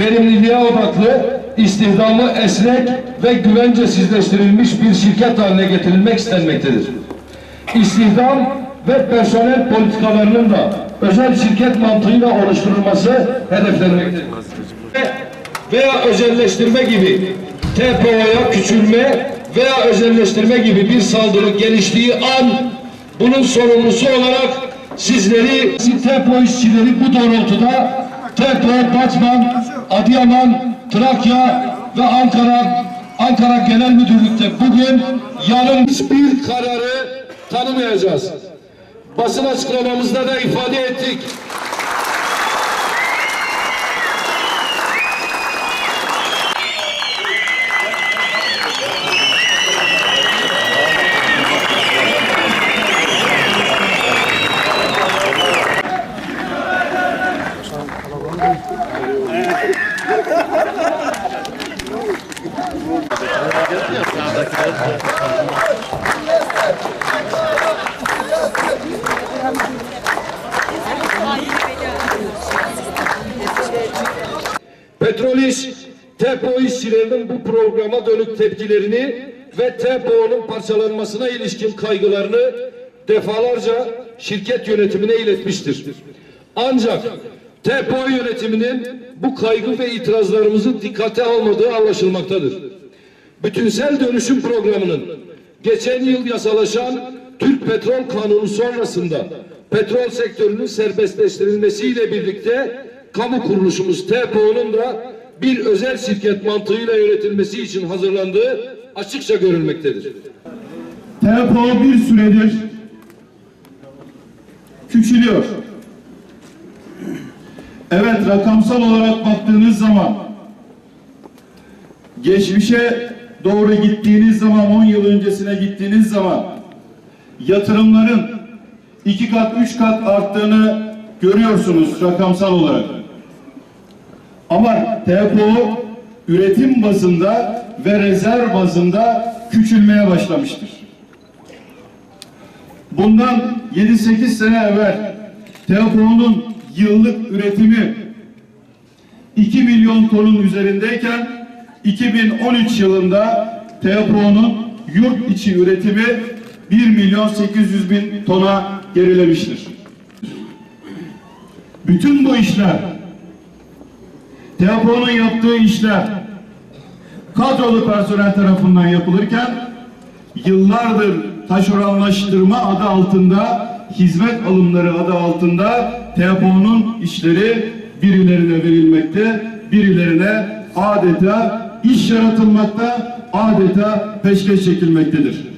verimliliğe odaklı, istihdamı esnek ve güvencesizleştirilmiş bir şirket haline getirilmek istenmektedir. İstihdam ve personel politikalarının da özel şirket mantığıyla oluşturulması hedeflenmektedir. Ve- Veya özelleştirme gibi TPO'ya küçülme veya özelleştirme gibi bir saldırı geliştiği an bunun sorumlusu olarak sizleri, TPO işçileri bu doğrultuda TPO Batman, Adıyaman, Trakya ve Ankara Ankara Genel Müdürlük'te bugün yarın bir kararı tanımayacağız. Basın açıklamamızda da ifade ettik. Petrol İş, TEPO işçilerinin bu programa dönük tepkilerini ve TEPO'nun parçalanmasına ilişkin kaygılarını defalarca şirket yönetimine iletmiştir. Ancak TEPO yönetiminin bu kaygı ve itirazlarımızı dikkate almadığı anlaşılmaktadır. Bütünsel dönüşüm programının geçen yıl yasalaşan Türk Petrol Kanunu sonrasında petrol sektörünün serbestleştirilmesiyle birlikte kamu kuruluşumuz TPO'nun da bir özel şirket mantığıyla yönetilmesi için hazırlandığı açıkça görülmektedir. TEPO bir süredir küçülüyor. Evet rakamsal olarak baktığınız zaman geçmişe doğru gittiğiniz zaman 10 yıl öncesine gittiğiniz zaman yatırımların iki kat üç kat arttığını görüyorsunuz rakamsal olarak. Ama TPO üretim bazında ve rezerv bazında küçülmeye başlamıştır. Bundan 7-8 sene evvel TPO'nun yıllık üretimi 2 milyon tonun üzerindeyken 2013 yılında TPO'nun yurt içi üretimi 1 milyon 800 bin tona gerilemiştir. Bütün bu işler TPO'nun yaptığı işler kadrolu personel tarafından yapılırken yıllardır taşeronlaştırma adı altında hizmet alımları adı altında TPO'nun işleri birilerine verilmekte, birilerine adeta iş yaratılmakta, adeta peşkeş çekilmektedir.